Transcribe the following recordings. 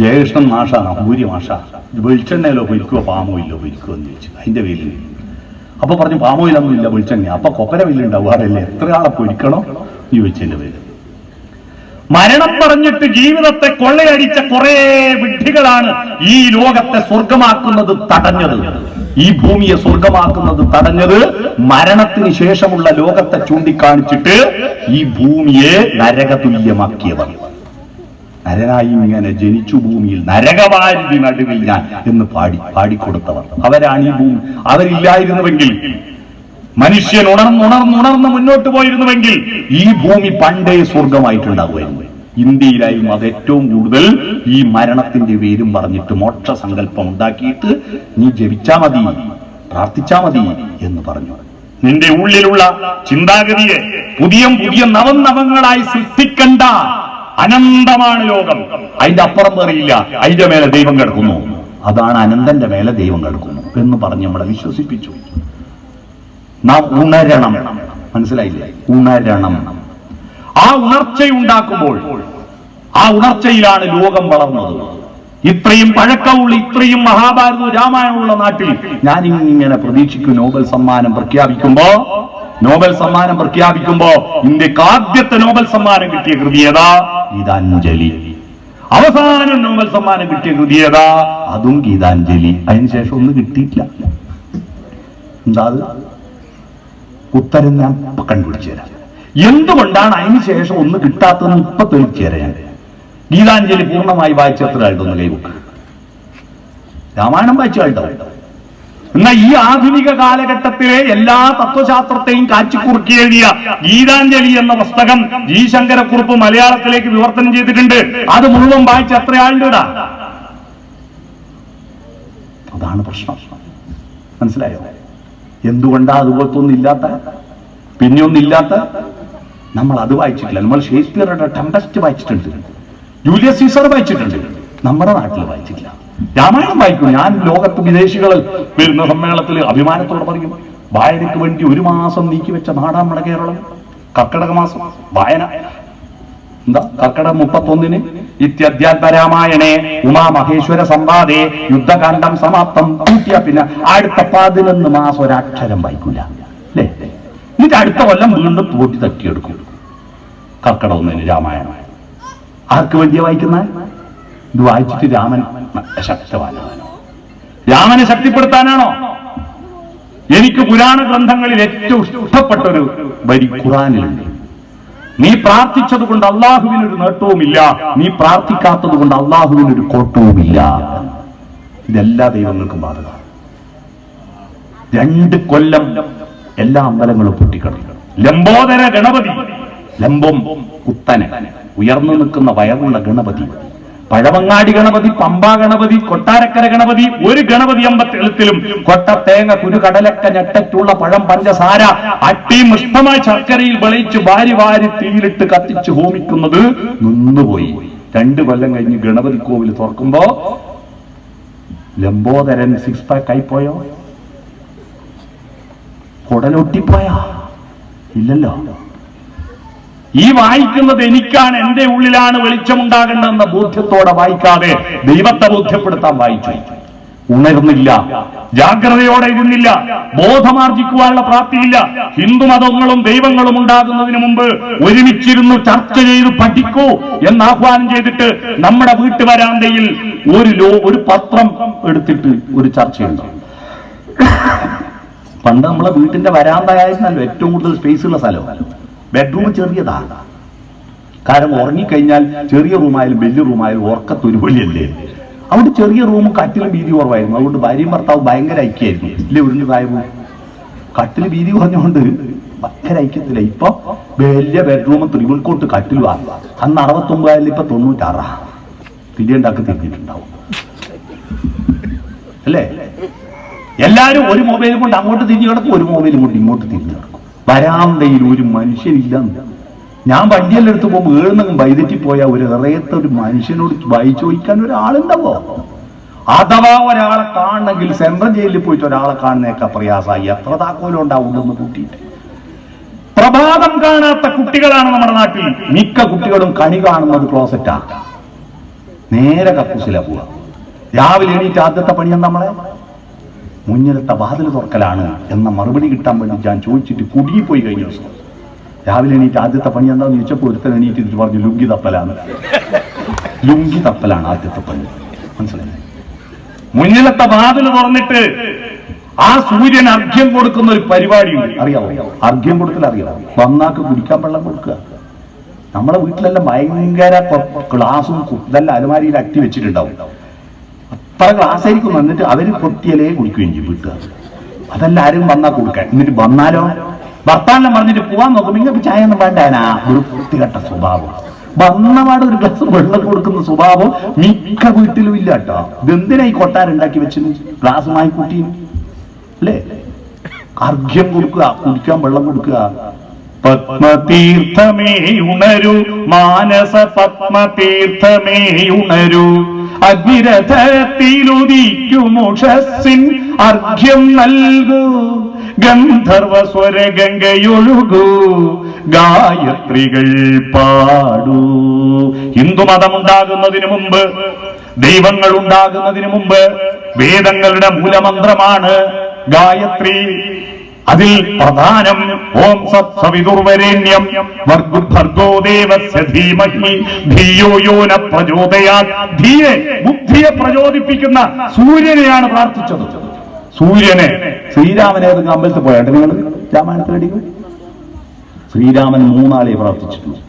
ജയകൃഷ്ണൻ മാഷാണ് ഭൂരി മാഷ. വെളിച്ചെണ്ണയിലോ പൊരിക്കുവോ പാമോ ഇല്ലോ പൊരിക്കുവോ എന്ന് ചോദിച്ചു. അതിന്റെ പേരിൽ അപ്പൊ പറഞ്ഞു പാമോയിലൊന്നും ഇല്ല വെളിച്ചെണ്ണ അപ്പൊ കൊപ്പര വില്ലുണ്ടാവും അതല്ലേ എത്ര ആളെ പൊരിക്കണോ? എന്ന് ചോദിച്ചതിന്റെ പേര് മരണം പറഞ്ഞിട്ട് ജീവിതത്തെ കൊള്ളയടിച്ച കുറെ വിഡ്ഢികളാണ് ഈ ലോകത്തെ സ്വർഗമാക്കുന്നത് തടഞ്ഞത്. ഈ ഭൂമിയെ സ്വർഗമാക്കുന്നത് തടഞ്ഞത് മരണത്തിന് ശേഷമുള്ള ലോകത്തെ ചൂണ്ടിക്കാണിച്ചിട്ട് ഈ ഭൂമിയെ നരകതുല്യമാക്കിയവർ. നരനായി ഇങ്ങനെ ജനിച്ചു ഭൂമിയിൽ നരകവാരിതി നടുവിൽ ഞാൻ എന്ന് പാടി പാടിക്കൊടുത്തവർ. അവരാണ് ഈ ഭൂമി. അവരില്ലായിരുന്നുവെങ്കിൽ മനുഷ്യൻ ഉണർന്നുണർന്നുണർന്ന് മുന്നോട്ട് പോയിരുന്നുവെങ്കിൽ ഈ ഭൂമി പണ്ടേ സ്വർഗമായിട്ടുണ്ടാവുമായിരുന്നു ഇന്ത്യയിലായും അത് ഏറ്റവും കൂടുതൽ ഈ മരണത്തിന്റെ പേരും പറഞ്ഞിട്ട് മോക്ഷ സങ്കല്പം ഉണ്ടാക്കിയിട്ട് നീ ജപിച്ചാ മതി പ്രാർത്ഥിച്ചാ മതി എന്ന് പറഞ്ഞു. നിന്റെ ഉള്ളിലുള്ള ചിന്താഗതിയെ പുതിയ പുതിയ നവനവങ്ങളായി സൃഷ്ടിക്കണ്ട അനന്തമാണ് ലോകം. അതിന്റെ അപ്പുറം അറിയില്ല അതിന്റെ മേലെ ദൈവം കിടക്കുന്നു. അതാണ് അനന്തന്റെ മേലെ ദൈവം കിടക്കുന്നു എന്ന് പറഞ്ഞ് നമ്മളെ വിശ്വസിപ്പിച്ചു. നാം ഉണരണം. മനസ്സിലായില്ല? ഉണരണം. ആ ഉണർച്ചയുണ്ടാക്കുമ്പോൾ ആ ഉണർച്ചയിലാണ് ലോകം വളർന്നത്. ഇത്രയും പഴക്കമുള്ള ഇത്രയും മഹാഭാരതവും രാമായണമുള്ള നാട്ടിൽ ഞാൻ ഇങ്ങനെ പ്രതീക്ഷിക്കും നോബൽ സമ്മാനം പ്രഖ്യാപിക്കുമ്പോ നോബൽ സമ്മാനം പ്രഖ്യാപിക്കുമ്പോ ഇന്ത്യയ്ക്ക് ആദ്യത്തെ നോബൽ സമ്മാനം കിട്ടിയ കൃതി ഏതാ? ഗീതാഞ്ജലി. അവസാനം നോബൽ സമ്മാനം കിട്ടിയ കൃതി ഏതാ? അതും ഗീതാഞ്ജലി. അതിനുശേഷം ഒന്നും കിട്ടിയിട്ടില്ല. എന്താ ഉത്തരം ഞാൻ കണ്ടുപിടിച്ചു തരാം. എന്തുകൊണ്ടാണ് അതിന് ശേഷം ഒന്ന് കിട്ടാത്തതെന്ന് ഇപ്പൊ തെളിച്ചു തരാം ഗീതാഞ്ജലി പൂർണമായി വായിച്ച എത്ര ആയിട്ടൊന്ന് കൈവക്ക് രാമായണം വായിച്ച ആയിട്ടുണ്ടാവും എന്നാൽ ഈ ആധുനിക കാലഘട്ടത്തിലെ എല്ലാ തത്വശാസ്ത്രത്തെയും കാച്ചിക്കുറുക്കി എഴുതിയ ഗീതാഞ്ജലി എന്ന പുസ്തകം ജി ശങ്കരക്കുറുപ്പ് മലയാളത്തിലേക്ക് വിവർത്തനം ചെയ്തിട്ടുണ്ട്. അത് മുഴുവൻ വായിച്ച എത്ര അതാണ് പ്രശ്നം. മനസ്സിലായോ? എന്തുകൊണ്ടാ അതുപോലത്തെ ഒന്നില്ലാത്ത പിന്നെ ഒന്നില്ലാത്ത നമ്മൾ അത് വായിച്ചിട്ടില്ല. നമ്മൾ ഷേക്സ്പിയറുടെ ടെമ്പസ്റ്റ് വായിച്ചിട്ടുണ്ട്. ജൂലിയസ് സീസർ വായിച്ചിട്ടുണ്ട്. നമ്മുടെ നാട്ടിൽ വായിച്ചിട്ടില്ല. രാമായണം വായിക്കും. ഞാൻ ലോകത്ത് വിദേശികൾ വരുന്ന സമ്മേളനത്തിൽ അഭിമാനത്തോടെ പറയും വായനയ്ക്ക് വേണ്ടി ഒരു മാസം നീക്കി വെച്ച നാടാ നമ്മുടെ കേരളം. കർക്കിടക മാസം വായന. എന്താ? കർക്കിടക മുപ്പത്തൊന്നിന് ഇത്യധ്യാത്മരാമായണേ ഉമാമഹേശ്വര സംവാദേ യുദ്ധകാന്ഡം സമാപ്തം കൂട്ടിയ പിന്നെ അടുത്ത പതിനൊന്ന് മാസം ഒരക്ഷരം വായിക്കൂല. അല്ലേ? എന്നിട്ട് അടുത്ത കൊല്ലം വീണ്ടും തോട്ടി തട്ടിയെടുക്കും. കർക്കിടക ഒന്നിന് രാമായണം. ആർക്ക് വേണ്ടിയാ വായിക്കുന്ന? ഇത് വായിച്ചിട്ട് രാമൻ ശക്തവാനാണോ. രാമനെ ശക്തിപ്പെടുത്താനാണോ? എനിക്ക് പുരാണ ഗ്രന്ഥങ്ങളിൽ ഏറ്റവും ഇഷ്ടപ്പെട്ട ഒരു വരി ഖുറാനിലുണ്ട് നീ പ്രാർത്ഥിച്ചത് കൊണ്ട് അള്ളാഹുവിനൊരു നേട്ടവുമില്ല. നീ പ്രാർത്ഥിക്കാത്തത് കൊണ്ട് അള്ളാഹുവിനൊരു കോട്ടവുമില്ല. ഇതെല്ലാ ദൈവങ്ങൾക്കും ബാധക രണ്ട് കൊല്ലം എല്ലാ അമ്പലങ്ങളും പൊട്ടിക്കളയും ലംബോദര ഗണപതി ലംബം കുത്തനെ ഉയർന്നു നിൽക്കുന്ന വയറുള്ള ഗണപതി പഴവങ്ങാടി ഗണപതി പമ്പാ ഗണപതി കൊട്ടാരക്കര ഗണപതി ഒരു ഗണപതി അമ്പത്തെളുത്തിലും കൊട്ട തേങ്ങ കുരു കടലക്ക ഞെട്ടറ്റുള്ള പഴം പഞ്ചസാര അട്ടി മുഷ്ടമായ ശർക്കരയിൽ വിളയിച്ച് വാരി വാരി തീയിലിട്ട് കത്തിച്ച് ഹോമിക്കുന്നത് നിന്നുപോയി. രണ്ട് കൊല്ലം കഴിഞ്ഞ് ഗണപതി കോവിൽ തുറക്കുമ്പോ ലംബോദരൻ സിക്സ് പാക്ക് ആയിപ്പോയോ? കുടലൊട്ടിപ്പോയാ? ഇല്ലല്ലോ. ഈ വായിക്കുന്നത് എനിക്കാണ് എന്റെ ഉള്ളിലാണ് വെളിച്ചമുണ്ടാകേണ്ടതെന്ന ബോധ്യത്തോടെ വായിക്കാതെ ദൈവത്തെ ബോധ്യപ്പെടുത്താൻ വായിച്ചു. ഉണർന്നില്ല ജാഗ്രതയോടെ ഇരുന്നില്ല ബോധമാർജിക്കുവാനുള്ള പ്രാപ്തിയില്ല. ഹിന്ദു മതങ്ങളും ദൈവങ്ങളും ഉണ്ടാകുന്നതിന് മുമ്പ് ഒരുമിച്ചിരുന്നു ചർച്ച ചെയ്ത് പഠിക്കൂ എന്ന് ആഹ്വാനം ചെയ്തിട്ട് നമ്മുടെ വീട്ടുവരാന്തയിൽ ഒരു ലോ ഒരു പത്രം എടുത്തിട്ട് ഒരു ചർച്ചയുണ്ട്. പണ്ട് നമ്മളെ വീട്ടിന്റെ വരാന്തയായിരുന്നല്ലോ ഏറ്റവും കൂടുതൽ സ്പേസ് ഉള്ള സ്ഥലം. ബെഡ്റൂം ചെറിയതാണ്. കാരണം ഉറങ്ങിക്കഴിഞ്ഞാൽ ചെറിയ റൂമായാലും വലിയ റൂമായാലും ഉറക്കത്തൊരുപൊളിയല്ലേ അവിടെ ചെറിയ റൂമും കട്ടിലും വീതി കുറവായിരുന്നു. അതുകൊണ്ട് ഭാര്യയും ഭർത്താവ് ഭയങ്കര ഐക്യമായിരുന്നു. ഇല്ലേ ഉരുണ്ട് പ്രായവും? കട്ടിൽ വീതി കുറഞ്ഞുകൊണ്ട് ഭയങ്കര ഐക്യത്തില്ല ഇപ്പൊ വലിയ ബെഡ്റൂമും ത്രിമുൽക്കോട്ട് കട്ടിലും ആ അന്ന് അറുപത്തൊമ്പതായാലും ഇപ്പൊ തൊണ്ണൂറ്റാറാ. തിരിയുണ്ടാക്കി തിരിഞ്ഞിട്ടുണ്ടാവും. അല്ലേ? എല്ലാരും ഒരു മൊബൈൽ കൊണ്ട് അങ്ങോട്ട് തിരിഞ്ഞു കിടക്കും ഒരു മൊബൈലും കൊണ്ട് ഇങ്ങോട്ട് തിരിഞ്ഞു കിടക്കും. വരാന്തയിൽ ഒരു മനുഷ്യനില്ല ഞാൻ വണ്ടിയെല്ലാം എടുത്ത് പോകുമ്പോൾ ഏഴുന്നെങ്കിലും വൈദ്യുതി പോയാൽ ഒരു ഇറയത്ത ഒരു മനുഷ്യനോട് വായി ചോദിക്കാൻ ഒരാളുണ്ടാവോ? അഥവാ ഒരാളെ കാണണമെങ്കിൽ സെൻട്രൽ ജയിലിൽ പോയിട്ട് ഒരാളെ കാണുന്നേക്കാ പ്രയാസമായി എത്ര താക്കോലും ഉണ്ടാവുമെന്ന് കൂട്ടിയിട്ട്. പ്രഭാതം കാണാത്ത കുട്ടികളാണ് നമ്മുടെ നാട്ടിൽ. മിക്ക കുട്ടികളും കണി കാണുന്നത് ക്ലോസറ്റാ നേരെ കക്കൂസിലാ പോവാ രാവിലെ എണീറ്റ് ആദ്യത്തെ പണിയാണ് നമ്മളെ മുന്നിലത്തെ വാതിൽ തുറക്കലാണ് എന്ന മറുപടി കിട്ടാൻ വേണ്ടി ഞാൻ ചോദിച്ചിട്ട് കുടുങ്ങിപ്പോയി കഴിഞ്ഞ ദിവസം. രാവിലെ എണീറ്റ് ആദ്യത്തെ പണി എന്താണെന്ന് ചോദിച്ചപ്പോൾ ഒരുത്തൻ എണീറ്റ് ഇതിൽ പറഞ്ഞു ലുങ്കി തപ്പലാണ്. ലുങ്കി തപ്പലാണ് ആദ്യത്തെ പണി. മനസ്സിലായി? മുന്നിലത്തെ വാതിൽ തുറന്നിട്ട് ആ സൂര്യൻ അർഘ്യം കൊടുക്കുന്ന ഒരു പരിപാടിയുണ്ട്. അറിയാവോ? അർഘ്യം കൊടുക്കൽ അറിയാവോ? വന്നാക്ക് കുടിക്കാൻ വെള്ളം കൊടുക്കുക. നമ്മളെ വീട്ടിലെല്ലാം ഭയങ്കര ഗ്ലാസും ഇതെല്ലാം അലമാരിയിൽ അട്ടി വെച്ചിട്ടുണ്ടാവും. അത്ര ക്ലാസ്സായിരിക്കും വന്നിട്ട് അവർ പൊട്ടിയലേ കുടിക്കുകയും ചെയ്യും വീട്ടുകാർ. അതല്ല ആരും വന്നാ കൊടുക്കാൻ. എന്നിട്ട് വന്നാലോ? ഭർത്താവിനെ പറഞ്ഞിട്ട് പോവാൻ നോക്കും ഇങ്ങനെ ചായ ഒന്നും വേണ്ടാനാ ഒരു വൃത്തികെട്ട സ്വഭാവം. വന്നപാട് ഒരു ഗ്ലാസ് വെള്ളം കൊടുക്കുന്ന സ്വഭാവം മിക്ക വീട്ടിലും ഇല്ല കേട്ടോ. ഇതെന്തിനാ ഈ കൊട്ടാരുണ്ടാക്കി വെച്ചിന് ഗ്ലാസ് വാങ്ങിക്കൂട്ടി അല്ലേ? അർഘ്യം കൊടുക്കുക കുടിക്കാൻ വെള്ളം കൊടുക്കുക. പത്മതീർത്ഥമേ ഉണരു മാനസ പത്മതീർത്ഥമേ ഉണരു. അഗ്നിരഥത്തിലുദിക്കുമുഷസ്സിൻ അർഘ്യം നൽകൂ. ഗന്ധർവ സ്വര ഗംഗയൊഴുകൂ ഗായത്രികൾ പാടൂ. ഹിന്ദുമതം ഉണ്ടാകുന്നതിന് മുമ്പ് ദൈവങ്ങൾ ഉണ്ടാകുന്നതിന് മുമ്പ് വേദങ്ങളുടെ മൂലമന്ത്രമാണ് ഗായത്രി. അതിൽ പ്രധാനം ഓം സത് സവിതുർവരേണ്യം ഭർഗോ ദേവസ്യ ധീമഹി. ധിയോ യോന പ്രചോദയാ ധീയെ ബുദ്ധിയെ പ്രചോദിപ്പിക്കുന്ന സൂര്യനെയാണ് പ്രാർത്ഥിച്ചത്. സൂര്യനെ ശ്രീരാമനെ അത് അമ്പലത്തിൽ പോയാട്ടെ നിങ്ങൾ? രാമായണത്തിൽ അടിക്കും. ശ്രീരാമൻ മൂന്നാളെ പ്രാർത്ഥിച്ചിട്ടുണ്ട്.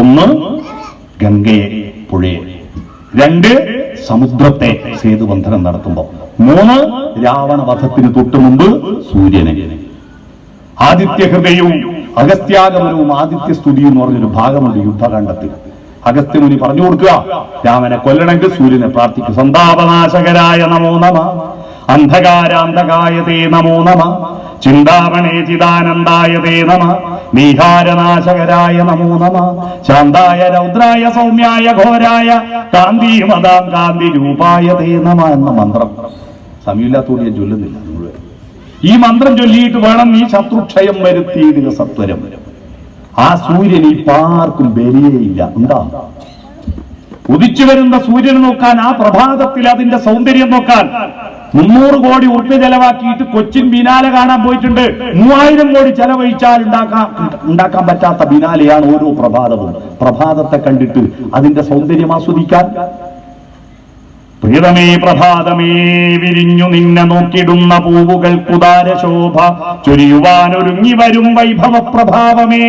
ഒന്ന് ഗംഗയെ പുഴയെ. രണ്ട് സമുദ്രത്തെ സേതുബന്ധനം നടത്തുമ്പോ. മൂന്ന് രാവണ വധത്തിന് തൊട്ടു മുമ്പ് സൂര്യനെ. ആദിത്യ ഹൃദയവും അഗസ്ത്യാഗമനവും ആദിത്യ സ്തുതിയും എന്ന് പറഞ്ഞൊരു ഭാഗമുണ്ട് യുദ്ധകാണ്ഡത്തിൽ. അഗസ്ത്യമുനി പറഞ്ഞു കൊടുക്കുക രാമനെ കൊല്ലണമെങ്കിൽ സൂര്യനെ പ്രാർത്ഥിക്കും. സന്താപനാശകരായ നമോ നമ അന്ധകാരാന്ധകായതേ നമോ നമ ചിന്താമണേ ചിദാനന്ദായ തേ നമ നീഹാരനാശകരായ നമോ നമ ശാന്തായ രൗദ്രായ സൗമ്യായ ഘോരായ കാന്തി മതാം കാന്തി രൂപായ തേ നമ എന്ന മന്ത്രം. സമയമില്ലാത്തോടിയ ഞാൻ ചൊല്ലുന്നില്ല. ഈ മന്ത്രം ചൊല്ലിയിട്ട് വേണം നീ ശത്രുക്ഷയം വരുത്തിയിടുക സത്വരം ആ സൂര്യൻ പാർക്കും ബലിയേയില്ല. ഉണ്ടാ ഉദിച്ചു വരുന്ന സൂര്യൻ നോക്കാൻ ആ പ്രഭാതത്തിൽ അതിന്റെ സൗന്ദര്യം നോക്കാൻ മുന്നൂറ് കോടി ഉറുപ്പ്യ ചെലവാക്കിയിട്ട് കൊച്ചിൻ ബിനാല കാണാൻ പോയിട്ടുണ്ട്. മൂവായിരം കോടി ചെലവഴിച്ചാൽ ഉണ്ടാക്കാൻ ഉണ്ടാക്കാൻ പറ്റാത്ത ബിനാലയാണ് ഓരോ പ്രഭാതവും. പ്രഭാതത്തെ കണ്ടിട്ട് അതിന്റെ സൗന്ദര്യം ആസ്വദിക്കാൻ പ്രിയതമേ പ്രഭാതമേ വിരിഞ്ഞു നിന്നെ നോക്കിടുന്ന പൂവുകൾ കുതാര ശോഭ ചൊരിയുവാനൊരുങ്ങി വരും വൈഭവ പ്രഭാവമേ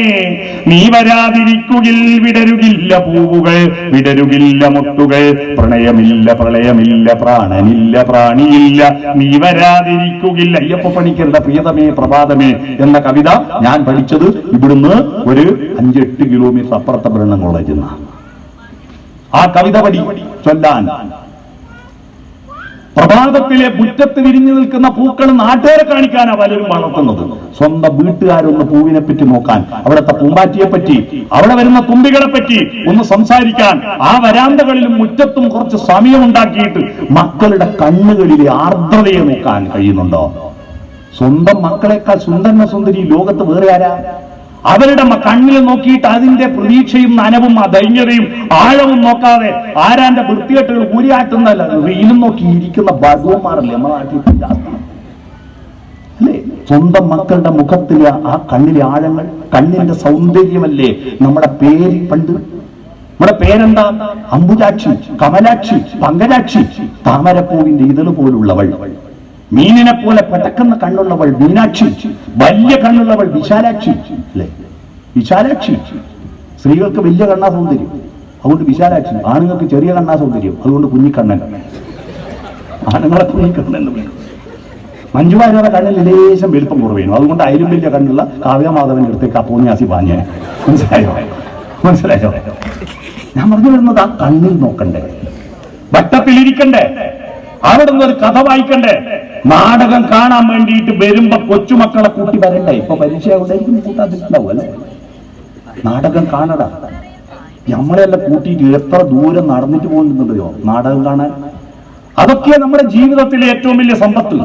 നീ വരാതിരിക്കുകിൽ വിടരുകില്ല പൂവുകൾ വിടരുകില്ല മുട്ടുകൾ. പ്രണയമില്ല പ്രളയമില്ല പ്രാണനില്ല പ്രാണിയില്ല. നീ വരാതിരിക്കുകില്ല അയ്യപ്പ പണിക്കരുടെ പ്രീതമേ പ്രഭാതമേ എന്ന കവിത ഞാൻ പഠിച്ചത് ഇവിടുന്ന് ഒരു അഞ്ചെട്ട് കിലോമീറ്റർ അപ്പുറത്തെ ബ്രഹ്മ കോളേജിൽ നിന്നാണ്. ആ കവിത പടി ചൊല്ലാൻ പ്രഭാതത്തിലെ മുറ്റത്ത് വിരിഞ്ഞു നിൽക്കുന്ന പൂക്കൾ നാട്ടുകാരെ കാണിക്കാനാ പലരും വളർത്തുന്നത് സ്വന്തം വീട്ടുകാരൊന്ന് പൂവിനെ പറ്റി നോക്കാൻ അവിടുത്തെ പൂമ്പാറ്റിയെ പറ്റി അവിടെ വരുന്ന തുമ്പികളെ പറ്റി ഒന്ന് സംസാരിക്കാൻ. ആ വരാന്തകളിലും മുറ്റത്തും കുറച്ച് സമയം ഉണ്ടാക്കിയിട്ട് മക്കളുടെ കണ്ണുകളിലെ ആർദ്രതയെ നോക്കാൻ കഴിയുന്നുണ്ടോ? സ്വന്തം മക്കളെക്കാൾ സുന്ദരന സുന്ദരി ലോകത്ത് വേറെ ആരാ? അവരുടെ കണ്ണിൽ നോക്കിയിട്ട് അതിന്റെ പ്രതീക്ഷയും നനവും ദൈന്യതയും ആഴവും നോക്കാതെ ആരാന്റെ വൃത്തികെട്ടുകൾ ഊരിയാട്ടുന്നല്ല റീലും നോക്കി ഇരിക്കുന്ന ഭഗവന്മാരല്ലേ നമ്മുടെ നാട്ടിൽ അല്ലേ? സ്വന്തം മക്കളുടെ മുഖത്തിലെ ആ കണ്ണിലെ ആഴങ്ങൾ കണ്ണിന്റെ സൗന്ദര്യമല്ലേ നമ്മുടെ പേര് പണ്ട്? നമ്മുടെ പേരെന്താ? അംബുജാക്ഷി കമലാക്ഷി പങ്കജാക്ഷി താമരപ്പൂവിന്റെ ഇതൾ പോലുള്ളവൾ മീനിനെ പോലെ പെട്ടക്കുന്ന കണ്ണുള്ളവൾ മീനാക്ഷി വലിയ കണ്ണുള്ളവൾ വിശാലാക്ഷി അല്ലേ? വിശാലാക്ഷി. സ്ത്രീകൾക്ക് വലിയ കണ്ണാ സൗന്ദര്യം അതുകൊണ്ട് വിശാലാക്ഷി. ആണുങ്ങൾക്ക് ചെറിയ കണ്ണാ സൗന്ദര്യം അതുകൊണ്ട് കുഞ്ഞിക്കണ്ണൻ. ആണുങ്ങളെ കുഞ്ഞിക്കണ്ണൻ എന്ന് പറയും മഞ്ജുവാരുടെ കണ്ണിൽ ലേശം വെളുപ്പം കുറവേനു. അതുകൊണ്ട് അതിലും വലിയ കണ്ണുള്ള കാവ്യമാധവന്റെ അടുത്തേക്ക് അപ്പോന്യാസി പാഞ്ഞ. മനസ്സിലായോ? മനസ്സിലായോ? ഞാൻ പറഞ്ഞു വരുന്നത് ആ കണ്ണിൽ നോക്കണ്ടേ. വട്ടത്തിലിരിക്കണ്ടേ അവിടെ നിന്ന് ഒരു കഥ വായിക്കണ്ടേ? നാടകം കാണാൻ വേണ്ടിയിട്ട് വരുമ്പോ കൊച്ചുമക്കളെ കൂട്ടി വരണ്ടേ? ഇപ്പൊ പരീക്ഷ ഉണ്ടായിരിക്കും കൂട്ടാതിട്ടുണ്ടാവും നാടകം കാണടാ. നമ്മളെല്ലാം കൂട്ടിയിട്ട് എത്ര ദൂരം നടന്നിട്ട് പോകുന്നുണ്ടോ നാടകം കാണാൻ. അതൊക്കെ നമ്മുടെ ജീവിതത്തിലെ ഏറ്റവും വലിയ സമ്പത്ത്.